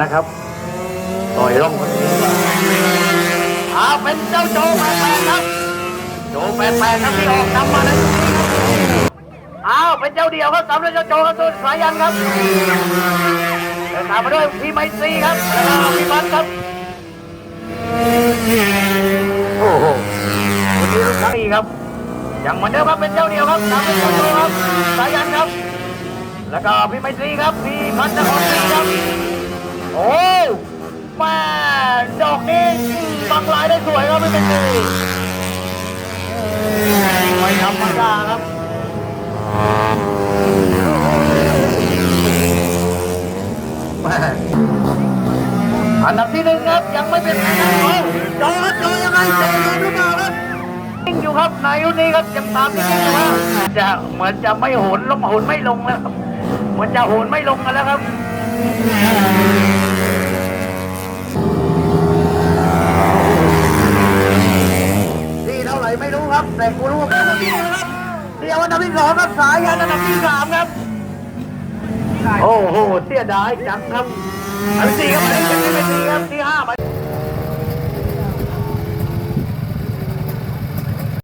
นะครับต่อยร่องคนนี้อาเป็นเจ้าโจแปลกๆครับ โจแปลกๆครับที่ออกนำมาเลยอ้าวเป็นเจ้าเดียวครับสำหรับเจ้าโจครับตัวสายันครับเดินตามมาด้วยพี่ไมตรีครับแล้วก็พี่บัตครับโอ้โหวันนี้รุ่นทั้งอีกครับยังเหมือนเดิมครับเป็นเจ้าเดียวครับตามเป็นเจ้าโจครับสายันครับ แล้วก็พี่ไมตรีครับพี่พันธ์นครศรีครับ ครับพี่ไรไม่ธรรมดาครับอันดับที่หนึ่งครับยังไม่เป็นทางการโจครับโจยังไงโจยอมหรือเปล่าครับนิ่งอยู่ครับนายุนนี้ครับยังตามนิ่งอยู่ว่าจะเหมือนจะไม่โหนลงโหนไม่ลงแล้วครับเหมือนจะโหนไม่ลงกันแล้วครับ ไหร่ไม่รู้ครับ แต่กูรู้ว่าเป็นที่นะครับเดียวอันดับที่สองครับสายยันอันดับที่สามครับ โอ้โหเสียดายจังครับอันที่สี่ครับอันที่เจ็ดที่ไม่ดีครับที่ห้าไป